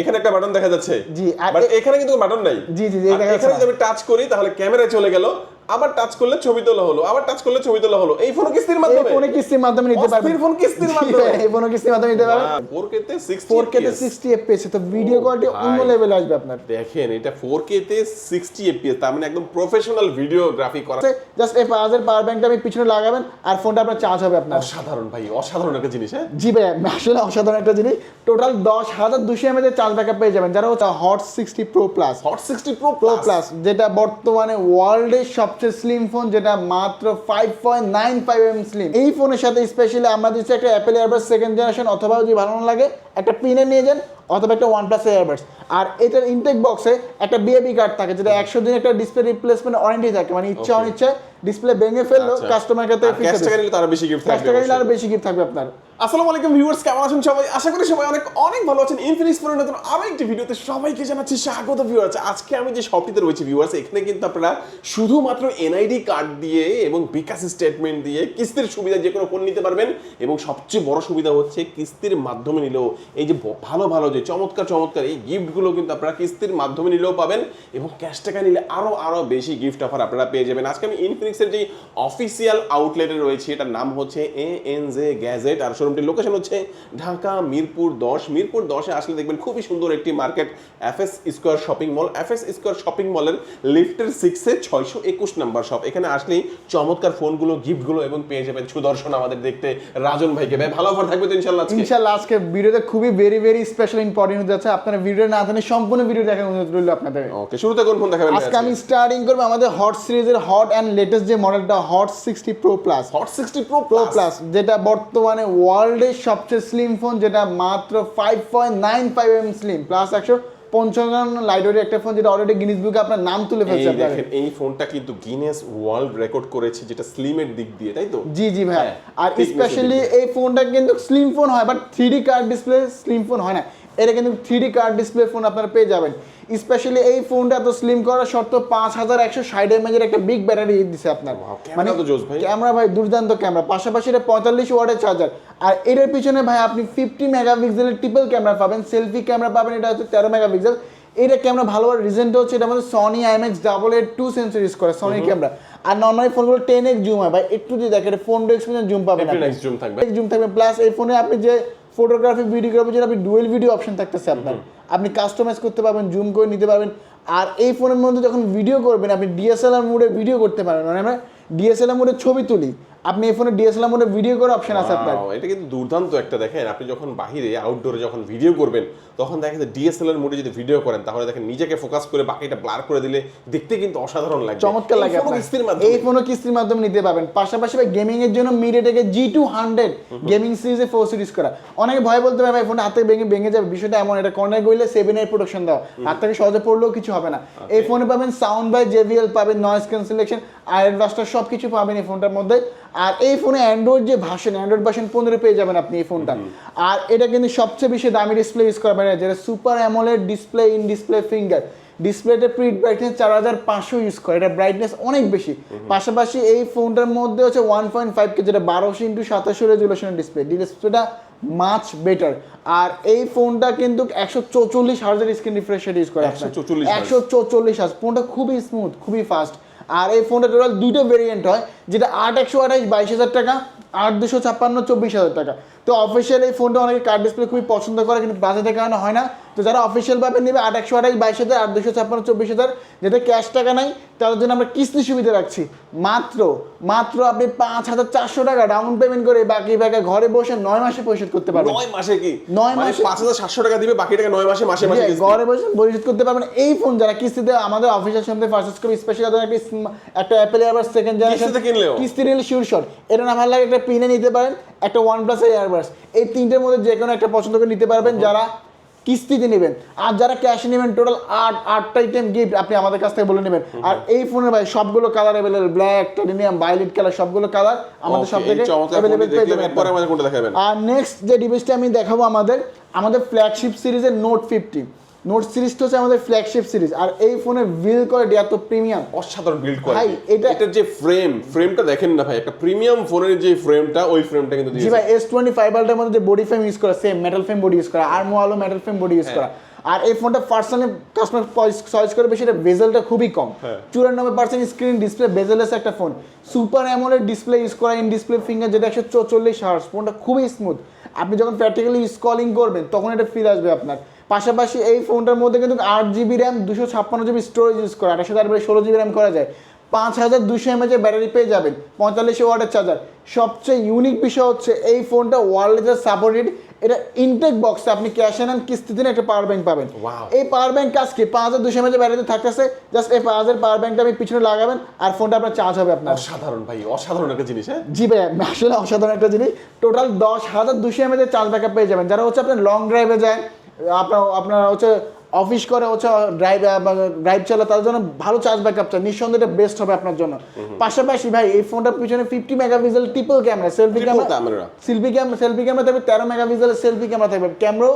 এখানে একটা বাটন দেখা যাচ্ছে। জি, এখানে কিন্তু বাটন নাই। জি, জি, এখানে যদি আমি টাচ করি তাহলে ক্যামেরায় চলে গেল। আবার টাচ করলে ছবি তোলা হলো আবার টাচ করলে ছবি তোলা হলো। এই ফোন কিস্তির এই মাধ্যমে ফোনে কিস্তির মাধ্যমে নিতে অস্থির ফোন কিস্তির মাধ্যমে? এই ফোনে কিস্তির মাধ্যমে নিতে পারবেন। 4K তে 60 ফোর কে তে সিক্সটি এফপিএস তো ভিডিও কোয়ালিটি অন্য লেভেলে আসবে আপনার। দেখেন এটা 4K তে 60 fps তার মানে একদম প্রফেশনাল ভিডিওগ্রাফি করা। জাস্ট এই পাওয়ার পাওয়ার ব্যাংকটা আমি পিছনে লাগাবেন আর ফোনটা আপনার চার্জ হবে আপনার। অসাধারণ ভাই অসাধারণ একটা জিনিস হ্যাঁ? জি ভাই আসলে অসাধারণ একটা জিনিস। টোটাল দশ হাজার দুশো এর চার্জ ব্যাকআপ পেয়ে যাবেন। যারা হচ্ছে Hot sixty pro plus Hot 60 pro pro plus যেটা বর্তমানে ওয়ার্ল্ডের সবচেয়ে স্লিম ফোন যেটা মাত্র five point nine five M slim এই ফোনের সাথে স্পেশালি আমরা দিচ্ছি একটা অ্যাপেল এয়ারবাস সেকেন্ড জেনারেশন অথবা যদি ভালো লাগে একটা পিনে নিয়ে যান অথবা একটা ওয়ান প্লাস এয়ারবাস আর এটার ইনটেক বক্সে একটা বিএবি কার্ড থাকে যেটা একশো দিন একটা ডিসপ্লে রিপ্লেসমেন্ট ওয়ারেন্টি থাকে মানে ইচ্ছা অনিচ্ছা ডিসপ্লে ভেঙে ফেলল। কাস্টমার কাছে ক্যাশ টাকা নিলে তারা বেশি গিফট ক্যাশ থাকবে টাকা নিলে অবশ্যই। আরও বেশি গিফট থাকবে আপনার। আসসালামু আলাইকুম ভিউয়ার্স কেমন আছেন সবাই? আশা করি সবাই অনেক অনেক ভালো আছেন। ইনফিনিক্স ফোনের নতুন আরও একটি ভিডিওতে সবাইকে জানাচ্ছি স্বাগত ভিউয়ার্স আজকে আমি যে শপটিতে রয়েছি ভিউয়ার্স এখানে কিন্তু আপনারা শুধুমাত্র এনআইডি কার্ড দিয়ে এবং বিকাশ স্টেটমেন্ট দিয়ে কিস্তির সুবিধা যে কোনো ফোন নিতে পারবেন এবং সবচেয়ে বড় সুবিধা হচ্ছে কিস্তির মাধ্যমে নিলেও এই যে ভালো ভালো, যে চমৎকার চমৎকার এই গিফটগুলো কিন্তু আপনারা কিস্তির মাধ্যমে নিলেও পাবেন এবং ক্যাশ টাকা নিলে আরও আরও বেশি গিফট অফার আপনারা পেয়ে যাবেন। আজকে আমি ইনফিনিক্সের যে অফিসিয়াল আউটলেটে রয়েছে, এটার নাম হচ্ছে এ এন জে গ্যাজেট আর শোরুমটির লোকেশন হচ্ছে ঢাকা মিরপুর দশ। মিরপুর দশে আসলে দেখবেন খুবই সুন্দর একটি market F S square shopping mall F S square shopping মলের লিফটের সিক্সে ছয়শো একুশ নাম্বার শপ এখানে আসলেই চমৎকার ফোনগুলো গিফটগুলো এবং পেয়ে যাবেন সুদর্শন আমাদের দেখতে, রাজন ভাইকে। ভাই, ভালো অফার থাকবে তো ইনশাল্লাহ ইনশাল্লাহ আজকে ভিডিওতে খুবই ভেরি ভেরি স্পেশাল ইম্পর্টেন্ট হতে যাচ্ছে আপনারা ভিডিও না জানেন সম্পূর্ণ ভিডিও দেখার অনুরোধ রইল আপনাদের। ওকে শুরুতে কোন ফোন দেখাবেন আজকে আমি স্টার্টিং করব আমাদের হট সিরিজের হট এন্ড লেটেস্ট যে মডেলটা Hot 60 pro plus Hot 60 pro pro plus যেটা বর্তমানে ওয়ার্ল্ডের সবচেয়ে স্লিম ফোন যেটা মাত্র 5.95 এম স্লিম প্লাস 100 পঞ্চগণ লাইডোরের একটা ফোন যেটা অলরেডি গিনেস বুকে আপনার নাম তুলে ফেলছে দেখেন এই ফোনটা কিন্তু গিনেস ওয়ার্ল্ড রেকর্ড করেছে যেটা স্লিমের দিক দিয়ে তাই তো? জি জি ভাই হ্যাঁ, আর স্পেশালি এই ফোনটা কিন্তু স্লিম ফোন হয় but three curved display slim phone হয় না। এটা কিন্তু থ্রি কার্ড ডিসপ্লে ফোন আপনারা পেয়ে যাবেন। স্পেশালি এই ফোনটা তো স্লিম করার শর্ত পাঁচ হাজার একশো ষাট এমএজের একটা বিগ ব্যাটারি দিছে আপনার। ভাই। ক্যামেরা ভাই দুর্দান্ত ক্যামেরা পাশাপাশি এটা পঁয়তাল্লিশ ওয়াটের চার্জার আর এটার পিছনে ভাই আপনি ফিফটি মেগাপিক্সেলের ট্রিপল ক্যামেরা পাবেন সেলফি ক্যামেরা পাবেন এটা হচ্ছে তেরো মেগাপিক্সেল এটা ক্যামেরা ভালো রিজেন্ট হচ্ছে এটা আমাদের Sony IMX double eight two sensor use করে সনি ক্যামেরা আর নর্মালি ফোনগুলো টেন এক্স জুম হয় ভাই একটু যদি দেখেন ফোন ডেক্স জুম পাবেন। থাকবে। জুম থাকবে প্লাস এই ফোনে আপনি যে ফটোগ্রাফি ভিডিওগ্রাফির জন্য আপনি ডুয়েল ভিডিও অপশন থাকতেছে আপনার। আপনি কাস্টমাইজ করতে পারবেন জুম করে নিতে পারবেন। আর এই ফোনের মধ্যে যখন ভিডিও করবেন আপনি ডিএসএলআর মোডে ভিডিও করতে পারবেন। মানে আমরা ডিএসএলআর মোডে ছবি তুলি। আপনি এই ফোনে ডিএসএলআর মোডে ভিডিও করার অপশন আছে আপনার। এটা কিন্তু দুর্দান্ত একটা দেখেন আপনি যখন বাহিরে আউটডোরে যখন ভিডিও করবেন তখন দেখেন ডিএসএলআর মোডে যদি ভিডিও করেন তাহলে দেখেন নিজেকে ফোকাস করে বাকিটা ব্লার করে দিলে দেখতে কিন্তু অসাধারণ লাগবে। চমৎকার লাগে এই ফোনও কিস্তির মাধ্যমে নিতে পারবেন। পাশাপাশি ভাই গেমিং এর জন্য মিডিয়াটেকের জি টু হান্ড্রেড গেমিং সিরিজে ফোর সিরিজ করা। অনেকে ভয় বলতে পারে ভাই ফোন হাতে ভেঙে ভেঙে যাবে। বিষয়টা এমন এটা কর্নার গইলে সেভেন এর প্রোডাকশন দাও। হাত থেকে সহজে পড়লেও কিছু হবে না। এই ফোনে পাবেন সাউন্ড বাই জেভিএল পাবেন নয়েজ ক্যান্সেলেশন আয়রন ব্লাস্টার সব কিছু পাবেন এই ফোনটার মধ্যে। আর এই ফোনে অ্যান্ড্রয়েড যে ভার্সন অ্যান্ড্রয়েড ভার্সন পনেরো পেয়ে যাবেন আপনি এই ফোনটা। আর এটা কিন্তু সবচেয়ে বেশি দামি ডিসপ্লে ইউজ করা মানে যেটা super AMOLED display in display finger ডিসপ্লেতে প্রিট ব্রাইটনেস চার হাজার পাঁচশো ইউজ করে। এটা ব্রাইটনেস অনেক বেশি। পাশাপাশি এই ফোনটার মধ্যে হচ্ছে ওয়ান পয়েন্ট ফাইভ কে যেটা বারোশো ইন্টু সাতাশো রেজুলেশন ডিসপ্লে ডিসপ্লেটা মাচ বেটার আর এই ফোনটা কিন্তু একশো চৌচল্লিশ হাজার স্ক্রিন রিফ্রেশ ইউজ করে 144 hertz। একশো চৌচল্লিশ হাজার ফোনটা খুবই স্মুথ খুবই ফাস্ট আর এই ফোনটা টোটাল দুইটা ভেরিয়েন্ট হয়, যেটা আট একশো আঠাইশ বাইশ হাজার টাকা, আট দুশো ছাপ্পান্ন, চব্বিশ হাজার টাকা। তো অফিসিয়াল এই ফোনটা অনেকে কার্ড ডিসপ্লে খুবই পছন্দ করে কিন্তু বাজেটের কারণে হয় না। তো যারা অফিসিয়াল ভাবে নেবে আট একশো আঠাইশ বাইশ হাজার আট দুশো ছাপ্পান্ন চব্বিশ হাজার যেটা ক্যাশ টাকা নাই তাদের জন্য আমরা কিস্তি সুবিধা রাখছি। মাত্র মাত্র আপনি পাঁচ হাজার চারশো টাকা ডাউন পেমেন্ট করে বাকি টাকা ঘরে বসে নয় মাসে পরিশোধ করতে পারবেন। নয় মাসে কি? নয় মানে মাসে- পাঁচ হাজার সাতশো টাকা দিবে বাকি টাকা নয় মাসে মাসে মাসে ঘরে বসে পরিশোধ করতে পারবেন। এই ফোন যারা কিস্তিতে আমাদের অফিসের সামনে পারচেস করবে স্পেশাল একটা একটা অ্যাপেল এয়ারবাস সেকেন্ড জেনারেশন? কিস্তি নিলে শিওর শট এটা না ভালো লাগে একটা পিনে নিতে পারেন একটা ওয়ান প্লাস এয়ারবাস এই তিনটের মধ্যে যে কোনো একটা পছন্দ করে নিতে পারবেন যারা কিস্তিতে নেবেন। আর যারা ক্যাশ নেবেন টোটাল আট আটটা আইটেম গিফট আপনি আমাদের কাছ থেকে বলে নেবেন। আর এই ফোনের ভাই সবগুলো colour available black titanium violet colour সবগুলো কালার আমাদের সব থেকে অ্যাভেলেবল পেয়ে যাবেন দেখাবেন? আর নেক্সট যে ডিভাইসটা আমি দেখাবো আমাদের আমাদের ফ্ল্যাগশিপ সিরিজের নোট ফিফটি নোট সিরিজটা হচ্ছে আমাদের ফ্ল্যাগশিপ সিরিজ আর এই ফোনের বিল কোয়ালিটি এত প্রিমিয়াম অসাধারণ বিল্ড ভাই, কোয়ালিটি এটা- এটার যে ফ্রেম ফ্রেমটা দেখেন না ভাই একটা প্রিমিয়াম ফোনের যে ফ্রেমটা ওই ফ্রেমটা কিন্তু জি ভাই এস টোয়েন্টি ফাইভ আলটার মধ্যে যে বডি ফ্রেম ইউজ করা same metal frame body use করা আর মোয়ালো মেটাল ফ্রেম বডি ইউজ করা। আর এই ফোনটা পার্সোনালি কাস্টমার চয়েস করে বেশি এটা বেজেলটা খুবই কম। হ্যাঁ। চুরানব্বই পার্সেন্ট স্ক্রিন ডিসপ্লে বেজেলেস একটা phone super AMOLED display use করা ইন ডিসপ্লে ফিঙ্গার যেটা একশো চৌচল্লিশ হার্স ফোনটা খুবই স্মুথ আপনি যখন প্র্যাকটিক্যালি স্কলিং করবেন তখন এটা ফিল আসবে আপনার। পাশাপাশি এই ফোনটার মধ্যে কিন্তু আট জিবি র্যাম দুশো ছাপ্পান্ন জিবি স্টোরেজ ইউজ করা আঠাশো তারপরে ষোলো জিবি র্যাম করা যায়। পাঁচ হাজার দুশো এমএচ এর ব্যাটারি পেয়ে যাবেন পঁয়তাল্লিশ ওয়াটের চার্জার সবচেয়ে ইউনিক বিষয় হচ্ছে এই ফোনটা ওয়ার্ল্ড সাপোর্টেড এটা ইনটেক বক্সে আপনি ক্যাশ অ্যান্ড কিস্তিতে একটা পাওয়ার ব্যাংক পাবেন. এই পাওয়ার ব্যাংক কাজ কি? পাঁচ হাজার দুশো এমএচ ব্যাটারিতে থাকতেছে জাস্ট এই পাঁচ হাজার পাওয়ার ব্যাংকটা আপনি পিছনে লাগাবেন আর ফোনটা আপনার চার্জ হবে আপনার। অসাধারণ ভাই অসাধারণ একটা জিনিস হ্যাঁ? জি ভাই আসলে অসাধারণ একটা জিনিস। টোটাল দশ হাজার দুশো এমএচ এর চার্জ ব্যাকআপ পেয়ে যাবেন। যারা হচ্ছে আপনার লং ড্রাইভে যায় আপনার আপনার হচ্ছে অফিস করে হচ্ছে ড্রাইভ ড্রাইভ চালা তার জন্য ভালো চার্জ ব্যাকআপ চাই। নিঃসন্দেহে এটা বেস্ট হবে আপনার জন্য। পাশাপাশি ভাই এই ফোনটার পিছনে fifty megapixel triple camera selfie camera selfie camera selfie camera থাকবে তেরো মেগাপিক্সেলের সেলফি ক্যামেরা থাকবে। ক্যামেরাও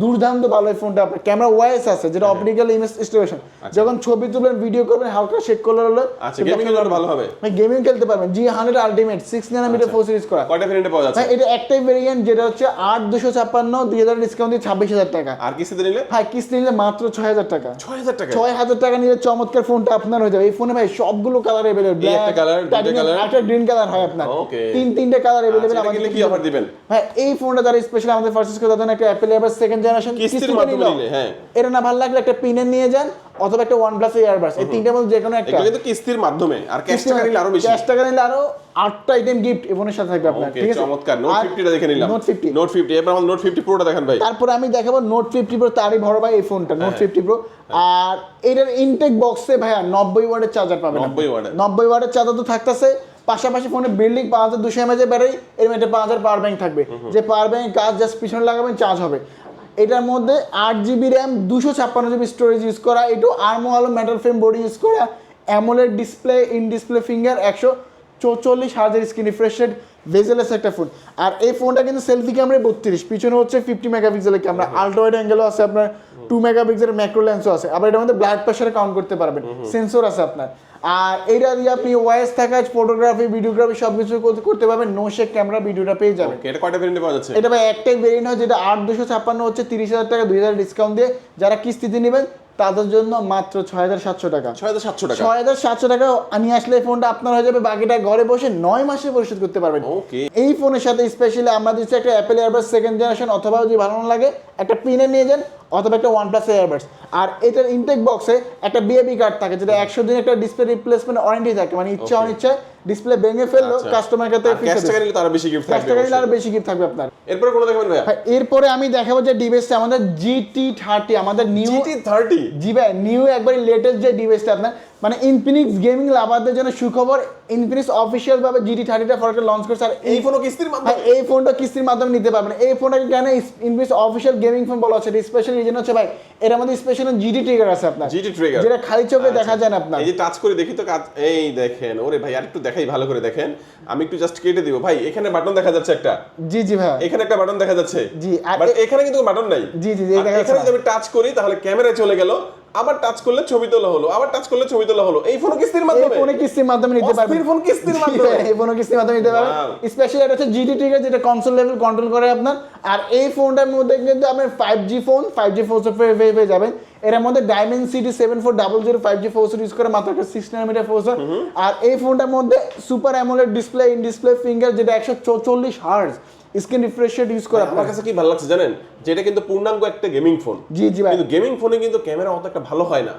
দুর্দান্ত ভালো এই ফোনটা আপনার ক্যামেরা ওয়াইস আছে যেটা হ্যাঁ। অপটিক্যাল ইমেজ স্টোরেশন যখন ছবি তুলবেন ভিডিও করবেন হালকা শেক করলে হলো আচ্ছা গেমিং এর ভালো হবে। গেমিং খেলতে পারবেন। G hundred ultimate six nanometer four series করা। কয়টা ভেরিয়েন্টে পাওয়া যাচ্ছে? ভাই এটা একটাই ভেরিয়েন্ট যেটা হচ্ছে আট দুশো ছাপ্পান্ন দুই হাজার ডিসকাউন্ট দিয়ে ছাব্বিশ হাজার টাকা। আর কিস্তিতে নিলে? ভাই কিস্তি নিলে মাত্র ছয় হাজার টাকা। ছয় হাজার টাকা? ছয় হাজার টাকা নিলে চমৎকার ফোনটা আপনার হয়ে যাবে। এই ফোনে ভাই সবগুলো কালার এভেলেবল এই একটা colour, দুইটা colour। একটা গ্রিন কালার হয় আপনার। তিন তিনটে কালার এভেলেবল কিনলে কি অফার দিবেন? ভাই এই ফোনটা যারা স্পেশালি আমাদের ফার্স্ট করে তাদের একটা অ্যাপেল এবার সেকেন্ড জেনারেশন কিস্তির মাধ্যমে নিলে, হ্যাঁ। এটা না ভালো লাগলে একটা নিয়ে যান অথবা একটা ওয়ান প্লাস এই তিনটার মধ্যে যে কোনো একটা। এগুলো কিন্তু কিস্তির মাধ্যমে আর ক্যাশ টাকা নিলে আরও বেশি। ক্যাশ টাকা নিলে আরও আটটা আইটেম গিফট সাথে থাকবে আপনার ঠিক আছে? চমৎকার। নোট আর 50টা দেখে নিলাম। নোট ফিফটি নোট 50 এবার আমার নোট 50 প্রোটা দেখেন ভাই। তারপরে আমি দেখাবো নোট ফিফটি প্রো তারই ভরো ভাই এই ফোনটা। নোট ফিফটি প্রো আর এটার ইনটেক বক্সে ভাইয়া নব্বই ওয়াটের চার্জার পাবেন 90 ওয়াটের। নব্বই ওয়াটের চার্জার তো থাকতেছে। পাশাপাশি ফোনে বিল্ডিং পাঁচ হাজার দুশো এমএচ ব্যাটারি এর মধ্যে পাঁচ হাজার পাওয়ার ব্যাংক থাকবে। যে পাওয়ার ব্যাংক কাজ জাস্ট পিছনে লাগাবেন চার্জ হবে। এটার মধ্যে আট জিবি র্যাম দুশো ছাপ্পান্ন জিবি স্টোরেজ ইউজ করা এটু আর্মো আলো মেটাল ফ্রেম বডি ইউজ করা AMOLED display in display finger একশো চৌচল্লিশ হাজার স্ক্রিন রিফ্রেশেড ভেজেলেস একটা ফোন আর এই ফোনটা কিন্তু সেলফি ক্যামেরায় বত্রিশ পিছনে হচ্ছে ফিফটি মেগাপিক্সেলের ক্যামেরা আলট্রাওয়াইড অ্যাঙ্গেলও আছে আপনার টু মেগাপিক্সেলের ম্যাক্রো লেন্সও আছে আবার এটার মধ্যে ব্লাড প্রেশারে কাউন্ট করতে পারবেন সেন্সর আছে আপনার। আর এটা দিয়ে আপনি ওয়াইস থাকা ফটোগ্রাফি ভিডিওগ্রাফি সব কিছু করতে- পারবেন। নো শেক ক্যামেরা ভিডিওটা পেয়ে যাবেন। এটা কয়টা ভেরিয়েন্টে পাওয়া যাচ্ছে? এটা ভাই একটাই ভেরিয়েন্ট হয় যেটা আট দুশো ছাপ্পান্ন হচ্ছে তিরিশ হাজার টাকা দুই হাজার ডিসকাউন্ট দিয়ে যারা কিস্তিতে নেবেন তাদের জন্য মাত্র ছয় হাজার সাতশো টাকা। 6700 টাকা? ছয় হাজার সাতশো টাকা আমি আসলে এই ফোনটা আপনার হয়ে যাবে বাকিটা ঘরে বসে নয় মাসে পরিশোধ করতে পারবেন। ওকে এই ফোনের সাথে স্পেশালি আমরা দিচ্ছি একটা অ্যাপেল এয়ারবাস সেকেন্ড জেনারেশন অথবা যদি ভালো লাগে একটা পিনে নিয়ে যান অথবা একটা ওয়ান প্লাস এয়ারবাস আর এটার ইনটেক বক্সে একটা বিএবি কার্ড থাকে যেটা একশো দিন একটা ডিসপ্লে রিপ্লেসমেন্ট ওয়ারেন্টি থাকে মানে ইচ্ছা Okay. অনিচ্ছা ডিসপ্লে ভেঙে ফেলল। কাস্টমার কাছে ক্যাশ টাকা নিলে তার বেশি গিফট ক্যাশ থাকবে টাকা নিলে আর বেশি গিফট থাকবে আপনার। এরপর কোন দেখাবেন ভাই এরপরে আমি দেখাবো যে ডিভাইসটা আমাদের জিটি থার্টি আমাদের নিউ জিটি 30 জি ভাই নিউ একবার লেটেস্ট যে ডিভাইসটা আপনার মানে ইনফিনিক্স গেমিং লাভারদের জন্য সুখবর ইনফিনিক্স অফিসিয়াল ভাবে জিটি থার্টিটা ফরকে লঞ্চ করছে আর এই ফোনও কিস্তির মাধ্যমে? এই ফোনটা কিস্তির মাধ্যমে নিতে পারবেন এই ফোনটাকে কেন ইনফিনিক্স অফিসিয়াল গেমিং ফোন বলা হচ্ছে? স্পেশাল রিজন হচ্ছে ভাই এর মধ্যে স্পেশাল জিটি ট্রিগার আছে আপনার। জিটি ট্রিগার যেটা খালি চোখে দেখা যায় না আপনার। এই যে টাচ করে দেখি তো কাজ এই দেখেন ওরে ভাই আর একটু দেখাই ভালো করে দেখেন। আমি একটু জাস্ট কেটে দিব। ভাই এখানে বাটন দেখা যাচ্ছে একটা। জি জি ভাই। এখানে একটা বাটন দেখা যাচ্ছে। জি, আর এখানে কিন্তু বাটন নাই। জি, জি, এখানে যদি আমি টাচ করি তাহলে ক্যামেরায় চলে গেল। আবার টাচ করলে ছবি তোলা হলো আবার টাচ করলে ছবি তোলা হলো। এই ফোনও কিস্তির এই মাধ্যমে। ফোনে কিস্তির মাধ্যমে নিতে অস্থির ফোন কিস্তির মাধ্যমে? এই ফোনে কিস্তির মাধ্যমে নিতে Wow. স্পেশালি এটা হচ্ছে জিটি ট্রিগার যেটা কনসোল লেভেল কন্ট্রোল করে আপনার। আর এই ফোনটার মধ্যে কিন্তু five G phone five G four পেয়ে যাবেন। এর মধ্যে Dimensity seven four double zero five G four use করে মাত্র একটা সিক্স নাইনোমিটার ফোর আর এই ফোনটার মধ্যে super AMOLED display in display finger যেটা একশো চৌচল্লিশ hertz screen refresh rate use করে। আমার কাছে কি ভালো লাগছে জানেন? যে এটা কিন্তু পূর্ণাঙ্গ একটা গেমিং ফোন জি জি কিন্তু গেমিং ফোনে কিন্তু ক্যামেরা অত একটা ভালো হয় না।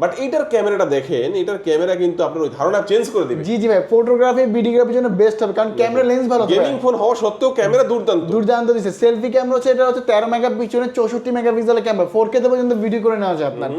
বাট এইটার ক্যামেরাটা দেখেন এটার ক্যামেরা কিন্তু আপনার ওই ধারণা চেঞ্জ করে দিবে। জি জি ভাই ফটোগ্রাফি ভিডিওগ্রাফির জন্য বেস্ট হবে। কারণ ক্যামেরা লেন্স ভালো গেমিং ফোন হওয়া সত্ত্বেও ক্যামেরা দুর্দান্ত। দুর্দান্ত দিচ্ছে সেলফি ক্যামেরা হচ্ছে এটা হচ্ছে তেরো মেগা পিছনে চৌষট্টি মেগা পিক্সেলের ক্যামেরা ফোর কে পর্যন্ত ভিডিও করে নেওয়া যায় আপনার।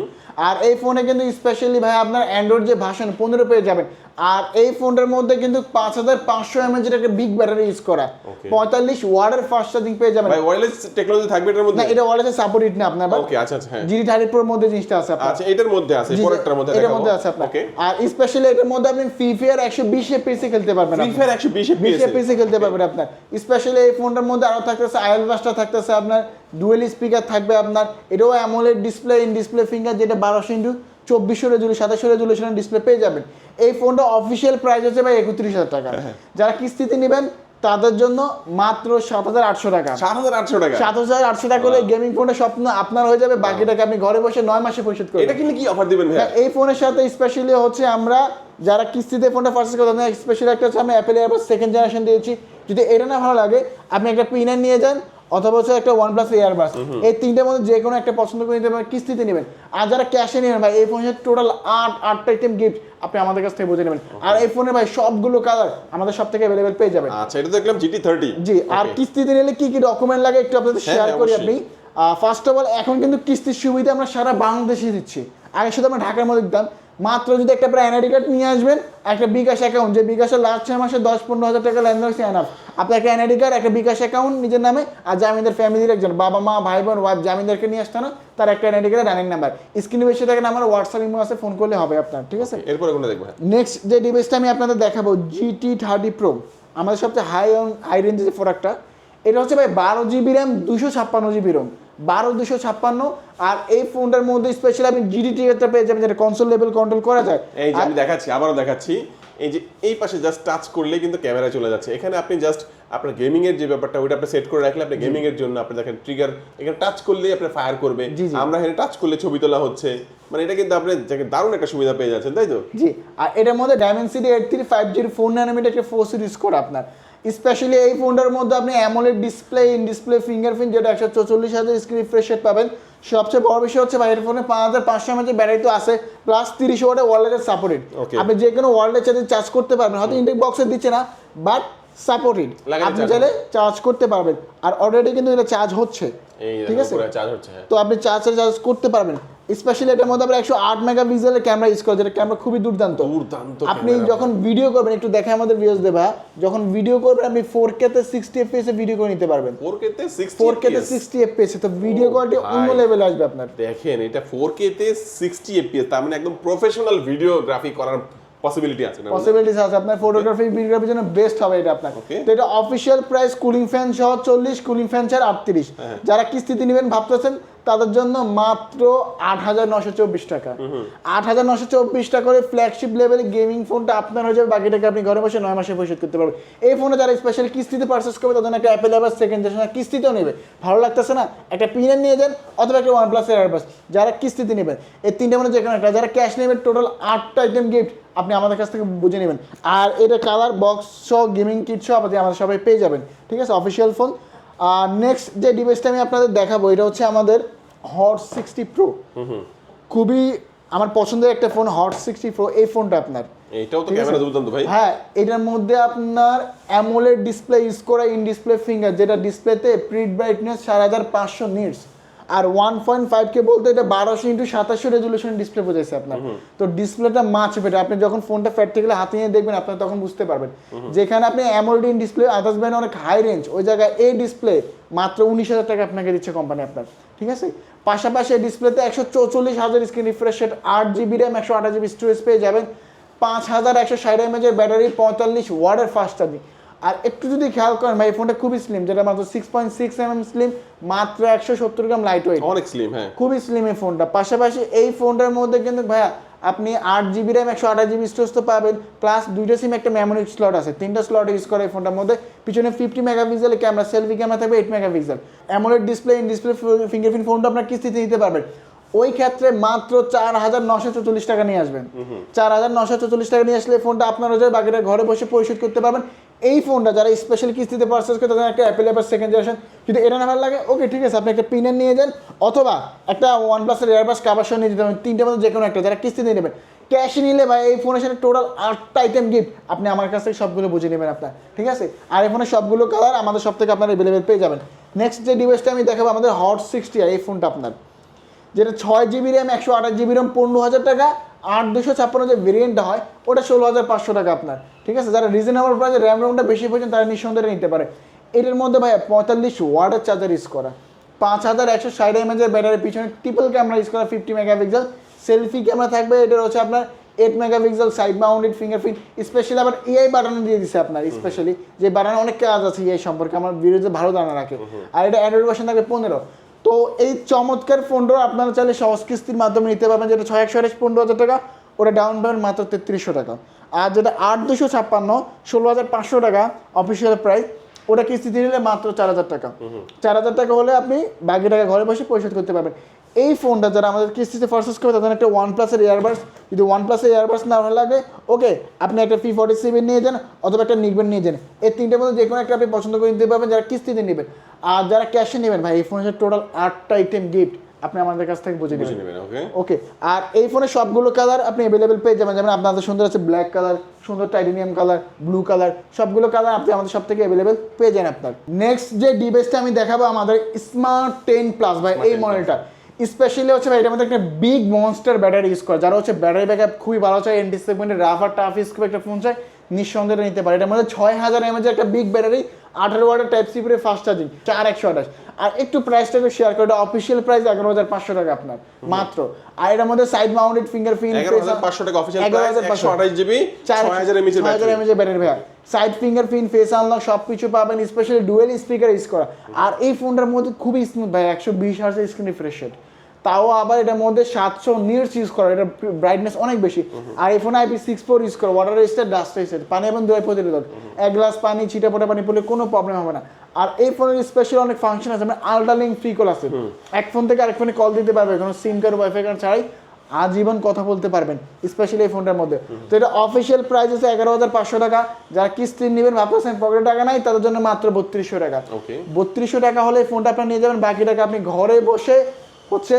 আর এই ফোনে কিন্তু স্পেশালি ভাই আপনার অ্যান্ড্রয়েড যে ভাষণ পনেরো পেয়ে যাবেন। আর এই ফোনটার মধ্যে কিন্তু পাঁচ হাজার পাঁচশো এমএচ এর একটা বিগ ব্যাটারি ইউজ করা. পঁয়তাল্লিশ ওয়ার্ডের ফাস্ট চার্জিং পেয়ে যাবেন। ভাই ওয়্যারলেস টেকনোলজি থাকবে এটার না মধ্যে এটা ওয়ার্ডের সাপোর্ট না আপনার ওকে আচ্ছা আচ্ছা হ্যাঁ। জিডি থার্টি প্রোর মধ্যে জিনিসটা আছে আপনার। আচ্ছা এটার মধ্যে আছে জি, মধ্যে এটার মধ্যে আছে আপনার। ওকে আর স্পেশালি এটার মধ্যে আপনি ফ্রি ফায়ার একশো বিশ এপিসে খেলতে পারবেন ফ্রি ফায়ার 120 বিশ এফপিএস এপিসে খেলতে পারবেন আপনার। স্পেশালি এই ফোনটার মধ্যে আরও থাকতেছে আইএল বাসটা থাকতেছে আপনার ডুয়েল স্পিকার থাকবে আপনার এটাও AMOLED display in display finger যেটা বারোশো ইন্টু চব্বিশশো রেজুলেশন সাতাশশো রেজুলেশনের ডিসপ্লে পেয়ে যাবেন। এই ফোনটা অফিসিয়াল প্রাইস হচ্ছে ভাই একত্রিশ হাজার টাকা। হ্যাঁ, যারা কিস্তিতে নেবেন তাদের জন্য মাত্র সাত হাজার আটশো টাকা। সাত হাজার আটশো টাকা। সাত হাজার আটশো টাকা করে গেমিং ফোনের স্বপ্ন আপনার হয়ে যাবে বাকি টাকা আপনি ঘরে বসে নয় মাসে পরিশোধ করবেন। এটা কিন্তু কি অফার দিবেন ভাইয়া? হ্যাঁ, এই ফোনের সাথে স্পেশালি হচ্ছে আমরা যারা কিস্তিতে ফোনটা পারচেস করতে স্পেশালি একটা হচ্ছে আমি অ্যাপেল এয়ারবাস সেকেন্ড জেনারেশন দিয়েছি। যদি এটা না ভালো লাগে আপনি একটা পিনার নিয়ে যান অথবা হচ্ছে একটা ওয়ান প্লাস এয়ারবাস এই তিনটের মধ্যে যে কোনো একটা পছন্দ করে নিতে পারেন কিস্তিতে নেবেন। আর যারা ক্যাশে নেবেন ভাই এই ফোনের টোটাল আট আটটা আইটেম গিফট আপনি আমাদের কাছ থেকে বুঝে নেবেন। আর এই ফোনে ভাই সবগুলো কালার আমাদের সব থেকে অ্যাভেলেবেল পেয়ে যাবেন। আচ্ছা এটা দেখলাম জিটি থার্টি জি আর কিস্তিতে নিলে কি কি ডকুমেন্ট লাগে একটু আপনাদের শেয়ার হ্যাঁ, করি। আপনি। ফার্স্ট অফ অল এখন কিন্তু কিস্তির সুবিধা আমরা সারা বাংলাদেশে দিচ্ছি। আগে শুধু আমরা ঢাকার মধ্যে দিতাম। মাত্র যদি একটা আপনার এনআইডি কার্ড নিয়ে আসবেন একটা বিকাশ অ্যাকাউন্ট যে বিকাশের লাস্ট ছয় মাসে দশ পনেরো হাজার টাকা লেনদেন হচ্ছে এনাফ আপনার একটা এনআইডি কার্ড একটা বিকাশ অ্যাকাউন্ট নিজের নামে আর জামিনদের ফ্যামিলির একজন বাবা মা ভাই বোন ওয়াইফ জামিনদেরকে নিয়ে আসতে না তার একটা এনআইডি কার্ড রানিং নাম্বার স্ক্রিনে বেশি থাকেন আমার হোয়াটসঅ্যাপ ইমো আছে ফোন করলে হবে আপনার ঠিক আছে? এরপরে কোনটা দেখব? হ্যাঁ নেক্সট যে ডিভাইসটা আমি আপনাদের দেখাবো জিটি থার্টি প্রো আমাদের সবচেয়ে হাই অন হাই রেঞ্জের যে প্রোডাক্টটা এটা হচ্ছে ভাই বারো জিবি র্যাম দুশো ছাপ্পান্ন জিবি রোম বারো দুশো ছাপ্পান্ন আর এই ফোনটার মধ্যে স্পেশালি আপনি জিডি টিকারটা পেয়ে যাবেন যেটা কনসোল লেভেল কন্ট্রোল করা যায়। এই যে আমি দেখাচ্ছি আবারও দেখাচ্ছি। এই যে এই পাশে জাস্ট টাচ করলে কিন্তু ক্যামেরা চলে যাচ্ছে। এখানে আপনি জাস্ট আপনার গেমিং এর যে ব্যাপারটা ওইটা আপনি সেট করে রাখলে আপনি গেমিং এর জন্য আপনি দেখেন ট্রিগার এখানে টাচ করলেই আপনি ফায়ার করবে। আমরা এখানে টাচ করলে ছবি তোলা হচ্ছে। মানে এটা কিন্তু আপনি দারুণ একটা সুবিধা পেয়ে যাচ্ছেন তাই তো? জি আর এটার মধ্যে ডায়মেন্সিটি এইট থ্রি ফাইভ জির ফোর নানোমিটার একটা ফোর সিরিজ কোড আপনার। স্পেশালি এই ফোনটার মধ্যে আপনি AMOLED display in display fingerprint যেটা একশো চৌচল্লিশ হাজার স্ক্রিন ফ্রেশ রেট পাবেন। সবচেয়ে বড় বিষয় হচ্ছে ভাই এর ফোনে পাঁচ হাজার পাঁচশো এমএচের ব্যাটারি তো আছে প্লাস তিরিশ ওয়াটের ওয়ার্ল্ডের সাপোর্টেড আপনি যে কোনো ওয়ার্ল্ডের চার্জে চার্জ করতে পারবেন হয়তো ইন্টেক বক্সে দিচ্ছে না বাট সাপোর্টেড আপনি চাইলে। চার্জ করতে পারবেন। আর অলরেডি কিন্তু এটা চার্জ হচ্ছে। ঠিক আছে? চার্জ হচ্ছে হ্যাঁ। তো আপনি চার্জে চার্জ করতে পারবেন। স্পেশালি এটার মধ্যে আমরা একশো আট মেগা পিক্সেলের ক্যামেরা ইউজ করি যেটা ক্যামেরা খুবই দুর্দান্ত। দুর্দান্ত আপনি যখন ভিডিও করবেন একটু দেখে আমাদের ভিউজ দেবা যখন ভিডিও করবেন আপনি ফোর কে তে সিক্সটি এফপিএস এ ভিডিও করে নিতে পারবেন। 4K তে 60 ফোর কে তে FPS? সিক্সটি এফপিএস তো ভিডিও কোয়ালিটি অন্য। লেভেলে আসবে আপনার। দেখেন এটা 4K তে 60 fps তার মানে একদম প্রফেশনাল ভিডিওগ্রাফি করার পসিবিলিটি আছে না পসিবিলিটিস আছে। আপনার ফটোগ্রাফি ভিডিওগ্রাফির জন্য বেস্ট হবে এটা আপনার। তো এটা অফিসিয়াল প্রাইস কুলিং ফ্যান সহ চল্লিশ কুলিং ফ্যান ছাড় আটত্রিশ। হ্যাঁ। যারা কিস্তিতে নেবেন ভাবতেছেন তাদের জন্য মাত্র আট হাজার নশো চব্বিশ টাকা। আট হাজার নশো চব্বিশ টাকা করে ফ্ল্যাগশিপ লেভেলে গেমিং ফোনটা আপনার হয়ে যাবে। বাকি টাকা আপনি ঘরে বসে নয় মাসে পরিশোধ করতে পারবেন। এই ফোনে যারা স্পেশালি কিস্তিতে পারচেস করবে তাদের একটা অ্যাপেল আবার সেকেন্ড জেনারেশন কিস্তিতেও নেবে। ভালো লাগতেছে না? একটা পিনের নিয়ে যান অথবা একটা ওয়ান প্লাস এয়ারবাস যারা কিস্তিতে নেবেন। এই তিনটে মধ্যে যে কোনো একটা যারা ক্যাশ নেবেন টোটাল আটটা আইটেম গিফট আপনি আমাদের কাছ থেকে বুঝে নেবেন। আর এটা কালার বক্স সহ গেমিং কিট সহ আপনি আমাদের সবাই পেয়ে যাবেন। ঠিক আছে? অফিসিয়াল ফোন আর নেক্সট যে ডিভাইসটা আমি আপনাদের দেখাবো এটা হচ্ছে আমাদের হট সিক্সটি প্রো খুবই আমার পছন্দের একটা ফোন হট সিক্সটি প্রো এই ফোনটা আপনার। এটাও তো? ক্যামেরা দুর্দান্ত ভাই। হ্যাঁ এটার মধ্যে আপনার অ্যামোলেড ডিসপ্লে ইউজ করা ইন ডিসপ্লে ফিঙ্গার যেটা ডিসপ্লেতে প্রিট ব্রাইটনেস চার হাজার পাঁচশো নিটস আর ওয়ান পয়েন্ট ফাইভ কে বলতে এটা বারোশো ইন্টু সাতাশশো রেজুলেশন ডিসপ্লে বোঝাইছে আপনার। তো ডিসপ্লেটা মাছ বেটার আপনি যখন ফোনটা প্র্যাকটিক্যালি হাতে নিয়ে দেখবেন আপনার তখন বুঝতে পারবেন। যেখানে আপনি AMOLED in display others band অনেক হাই রেঞ্জ ওই জায়গায় এই ডিসপ্লে মাত্র উনিশ হাজার টাকা আপনাকে দিচ্ছে কোম্পানি আপনার। ঠিক আছে? পাশাপাশি এই ডিসপ্লেতে একশো চৌচল্লিশ হাজার স্ক্রিন রিফ্রেশ রেট আট জিবি র্যাম একশো আঠাশ জিবি স্টোরেজ পেয়ে যাবেন। পাঁচ হাজার একশো ষাট এমএচের ব্যাটারি পঁয়তাল্লিশ ওয়ার্ডের ফাস্ট চার্জিং আর একটু যদি খেয়াল করেন ভাই এই ফোনটা খুবই স্লিম যেটা মাত্র six point six mm slim মাত্র একশো সত্তর গ্রাম লাইট ওয়েট অনেক স্লিম হ্যাঁ। খুবই স্লিম এই ফোনটা পাশাপাশি এই ফোনটার মধ্যে কিন্তু ভাইয়া আপনি আট জিবি র্যাম একশো আঠাশ জিবি স্টোরেজ তো পাবেন প্লাস দুইটা সিম একটা মেমোরি স্লট আছে। তিনটা স্লট ইউজ করে এই ফোনটার মধ্যে। পিছনে fifty megapixel camera selfie camera থাকবে eight megapixel AMOLED display in display fingerprint ফোনটা আপনার কিস্তিতে নিতে পারবেন। ওই ক্ষেত্রে মাত্র চার হাজার নশো চল্লিশ টাকা নিয়ে আসবেন। চার হাজার নশো চল্লিশ টাকা নিয়ে আসলে ফোনটা আপনার হয়ে যাবে বাকিটা ঘরে বসে পরিশোধ করতে পারবেন। এই ফোনটা যারা স্পেশাল কিস্তিতে পারচেস করে, তাদের একটা অ্যাপেল অ্যাপার সেকেন্ড জেনারেশন যদি এটা না ভালো লাগে ওকে ঠিক আছে, আপনি একটা পিনের নিয়ে যান, অথবা একটা ওয়ান প্লাসের এয়ারবাস কাবার সহ নিয়ে যেতে পারেন, তিনটে মধ্যে যে কোনো একটা, যারা কিস্তিতে নেবেন। ক্যাশ নিলে ভাই, এই ফোনের সাথে টোটাল আটটা আইটেম গিফট আপনি আমার কাছ থেকে সবগুলো বুঝে নেবেন আপনার, ঠিক আছে? আর এই ফোনের সবগুলো কালার আমাদের সব থেকে আপনার অ্যাভেলেবেল পেয়ে যাবেন। নেক্সট যে ডিভাইসটা আমি দেখাবো, আমাদের হট সিক্সটি আর এই ফোনটা আপনার, যেটা ছয় জিবি র্যাম একশো আঠাশ জিবি র্যাম পনেরো হাজার টাকা আট দুশো ছাপ্পান্ন যে ভেরিয়েন্টটা হয় ওটা ষোলো হাজার পাঁচশো টাকা আপনার। ঠিক আছে? যারা রিজনেবল প্রাইসে র্যাম রোমটা বেশি পর্যন্ত তারা নিঃসন্দেহে নিতে পারে। এটার মধ্যে ভাই পঁয়তাল্লিশ ওয়ার্ডের চার্জার ইউজ করা। পাঁচ হাজার একশো ষাট এমএজের ব্যাটারি পিছনে ট্রিপল ক্যামেরা ইউজ করা ফিফটি মেগাপিক্সেল সেলফি ক্যামেরা থাকবে এটার হচ্ছে আপনার eight megapixel side mounted fingerprint specially আবার এআই বাটন দিয়ে দিছে আপনার স্পেশালি যে বাটনে অনেক কাজ আছে এআই সম্পর্কে আমার ভিডিওতে ভালো ধারণা রাখে। আর এটা অ্যান্ড্রয়েড ভার্সন থাকবে পনেরো। তো এই চমৎকার ফোনটা আপনারা চাইলে সহজ কিস্তির মাধ্যমে নিতে পারবেন যেটা ছয় একশো আঠাশ পনেরো হাজার টাকা ওটা ডাউন পেমেন্ট মাত্র তেত্রিশশো টাকা। আর যেটা আট দুশো ছাপ্পান্ন ষোলো হাজার পাঁচশো টাকা অফিসিয়াল প্রাইস ওটা কিস্তিতে নিলে মাত্র চার হাজার টাকা। চার হাজার টাকা হলে আপনি বাকি টাকা ঘরে বসে পরিশোধ করতে পারবেন। এই ফোনটা যারা আমাদের কিস্তিতে পারচেস করবে তাদের একটা ওয়ান প্লাসের ইয়ারবাডস যদি ওয়ান প্লাসের ইয়ারবাডস না ভালো লাগে ওকে আপনি একটা ফি ফর্টি সেভেন নিয়ে যান অথবা একটা নিকবেন নিয়ে যান। এই তিনটের মধ্যে যে কোনো একটা আপনি পছন্দ করে নিতে পারবেন যারা কিস্তিতে নেবেন। আর যারা ক্যাশে নেবেন ভাই এই ফোনের টোটাল আটটা আইটেম গিফট আপনি আমাদের কাছ থেকে বুঝে নেবেন। ওকে ওকে আর এই ফোনের সবগুলো কালার আপনি অ্যাভেলেবেল পেয়ে যাবেন। যেমন আপনাদের সুন্দর আছে ব্ল্যাক কালার সুন্দর টাইটেনিয়াম কালার ব্লু কালার সবগুলো কালার আপনি আমাদের সব থেকে অ্যাভেলেবেল পেয়ে যান আপনার। নেক্সট যে ডিভাইসটা আমি দেখাবো আমাদের স্মার্ট টেন প্লাস ভাই এই মডেলটা স্পেশালি হচ্ছে ভাই এটার মধ্যে একটা বিগ মনস্টার ব্যাটারি ইউজ করে। যারা হচ্ছে ব্যাটারি ব্যাকআপ খুবই ভালো চায় এন্টি সেগমেন্টের রাফ আর টাফ ইউজ করে একটা ফোন চায় নিঃসন্দেহে নিতে পারে। এটার মধ্যে ছয় হাজার এমএজের একটা বিগ ব্যাটারি আঠারো ওয়াটের টাইপ সি পুরে ফাস্ট চার্জিং চার একশো আঠাশ। আর একটু প্রাইসটা একটু শেয়ার করে এটা অফিসিয়াল প্রাইস এগারো হাজার পাঁচশো টাকা আপনার মাত্র। আর এটার মধ্যে সাইড মাউন্টেড ফিঙ্গারপ্রিন্ট এগারো হাজার পাঁচশো টাকা অফিসিয়াল প্রাইস একশো আঠাশ জিবি ছয় হাজার এমএচ এর ব্যাটারি ব্যাটারি ভাইয়া সাইড ফিঙ্গারপ্রিন্ট ফেস আনলক সব কিছু পাবেন স্পেশালি ডুয়েল স্পিকার ইউজ করা। আর এই ফোনটার মধ্যে খুবই স্মুথ ভাই একশো বিশ হাজার স্ক্রিন রিফ্রেশ রেট তাও আবার এটার মধ্যে সাতশো নিটস ইউজ করা এটা ব্রাইটনেস অনেক বেশি। আর এই ফোনে আইপি সিক্স ফোর ইউজ করা ওয়াটার রেজিস্টার ডাস্ট রেজিস্টার পানি এবং দই প্রতিরোধক। এক গ্লাস পানি ছিটে পোটা পানি পড়লে কোনো প্রবলেম হবে না। আর এই ফোনের স্পেশাল অনেক ফাংশন আছে মানে আলট্রালিং ফ্রি কল আছে। এক ফোন থেকে আরেক ফোনে কল দিতে পারবে কোনো সিম কার্ড ওয়াইফাই কার্ড ছাড়াই আজীবন কথা বলতে পারবেন স্পেশালি এই ফোনটার মধ্যে। তো এটা অফিসিয়াল প্রাইস আছে এগারো হাজার পাঁচশো টাকা। যারা কিস্তি নেবেন ভাবতেছেন পকেটে টাকা নাই তাদের জন্য মাত্র বত্রিশশো টাকা। বত্রিশশো টাকা হলে ফোনটা আপনার নিয়ে যাবেন বাকি টাকা আপনি ঘরে বসে হচ্ছে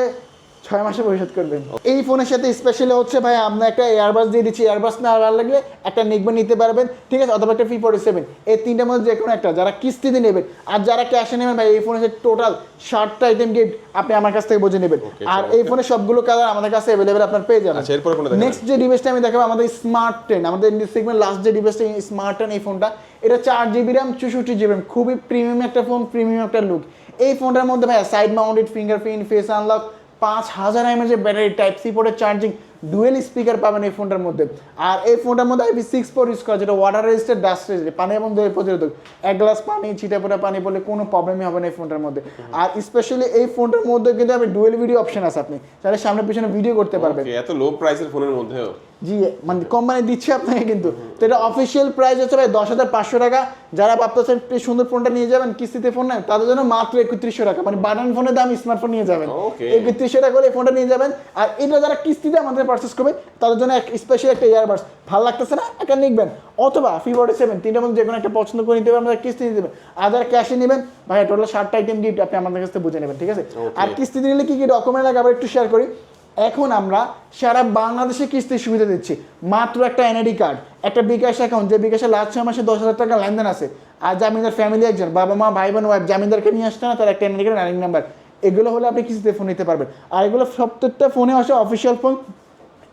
ছয় মাসে পরিশোধ করবেন। এই ফোনের সাথে স্পেশালি হচ্ছে ভাই আমরা একটা এয়ারবাস দিয়ে দিচ্ছি। এয়ারবাস না ভালো লাগলে একটা নিকবেন নিতে পারবেন ঠিক আছে? অথবা একটা ফি ফোর্টি সেভেন এই তিনটার মধ্যে যে কোনো একটা যারা কিস্তিতে নেবেন আর যারা ক্যাশে নেবেন ভাই এই ফোনের টোটাল ষাটটা আইটেম গিফট আপনি আমার কাছ থেকে বুঝে নেবেন। আর এই ফোনের সবগুলো কালার আমাদের কাছে অ্যাভেলেবেল আপনার পেয়ে যাবেন। আচ্ছা এরপর নেক্সট যে ডিভাইসটা আমি দেখাবো আমাদের স্মার্ট টেন আমাদের সেগমেন্ট লাস্ট যে ডিভাইসটা স্মার্ট টেন এই ফোনটা। এটা চার জিবি র্যাম চৌষট্টি জিবি র্যাম খুবই প্রিমিয়াম একটা ফোন প্রিমিয়াম একটা লুক এই ফোনটার মধ্যে ভাই side mounted fingerprint face unlock পাঁচ হাজার এমএজ এর ব্যাটারি টাইপ সি পোর্টের চার্জিং ডুয়েল স্পিকার পাবেন এই ফোনটার মধ্যে। আর এই ফোনটার মধ্যে আইপি সিক্স ফোর ইউজ করা যেটা ওয়াটার রেজিস্টার ডাস্ট রেজিস্টার পানি এবং দই প্রতিরোধক। এক গ্লাস পানি ছিটে পোটা পানি পড়লে কোনো প্রবলেমই হবে না এই ফোনটার মধ্যে। আর স্পেশালি এই ফোনটার মধ্যে কিন্তু আপনি ডুয়েল ভিডিও অপশন আছে আপনি। তাহলে সামনে পিছনে ভিডিও করতে পারবেন। এত লো প্রাইসের ফোনের মধ্যেও। জি মানে কোম্পানি দিচ্ছে আপনাকে কিন্তু। তো এটা অফিসিয়াল প্রাইস হচ্ছে ভাই দশ হাজার পাঁচশো টাকা। যারা ভাবতেছেন সুন্দর ফোনটা নিয়ে যাবেন কিস্তিতে ফোন নেন তাদের জন্য মাত্র একত্রিশশো টাকা। মানে বাটন ফোনের দাম স্মার্টফোন নিয়ে যাবেন। একত্রিশশো টাকা করে ফোনটা নিয়ে যাবেন। আর এটা যারা কিস্তিতে আমাদের পারচেস করবে তাদের জন্য এক স্পেশাল একটা ইয়ারবাডস ভালো লাগতেছে না? একটা নিকবেন অথবা ফি ফর্টি সেভেন তিনটার মধ্যে যে কোনো একটা পছন্দ করে নিতে পারবেন আপনারা কিস্তি নিতে দেবেন আর যারা ক্যাশে নেবেন। ভাই টোটাল ষাটটা আইটেম গিফট আপনি আমাদের কাছ থেকে বুঝে নেবেন ঠিক আছে? আর কিস্তি নিলে কি কি ডকুমেন্ট লাগে আবার একটু শেয়ার করি। এখন আমরা সারা বাংলাদেশে কিস্তির সুবিধা দিচ্ছি। মাত্র একটা এনআইডি কার্ড একটা বিকাশ অ্যাকাউন্ট যে বিকাশে লাস্ট ছয় মাসে দশ হাজার টাকা লেনদেন আছে। আর জামিনদার ফ্যামিলি একজন, বাবা মা ভাই বোন ওয়াইফ জামিনদারকে নিয়ে আসতে না, তার একটা এনআইডি কার্ড নাম্বার এগুলো হলে আপনি কিস্তিতে ফোন নিতে পারবেন। আর এগুলো প্রত্যেকটা ফোনে আসে অফিসিয়াল ফোন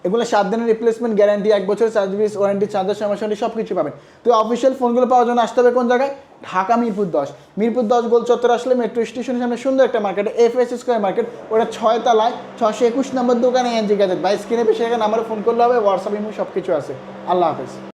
এগুলো সাত দিনের রিপ্লেসমেন্ট গ্যারান্টি এক বছর সার্ভিস ওয়ারেন্টি চার্জার সমস্যা সব কিছু পাবেন। তো অফিসিয়াল ফোনগুলো পাওয়ার জন্য আসতে হবে কোন জায়গায়? ঢাকা মিরপুর দশ। মিরপুর দশ, গোল চত্বর আসলে মেট্রো স্টেশনের সামনে সুন্দর একটা market F S square market ওটা ছয় তলায় ছশো একুশ নম্বর দোকানে এনজি গ্যাজেট বাই স্ক্রিনে বেশি আমারও ফোন করলে হবে হোয়াটসঅ্যাপ ইমো সব কিছু আছে। আল্লাহ হাফেজ।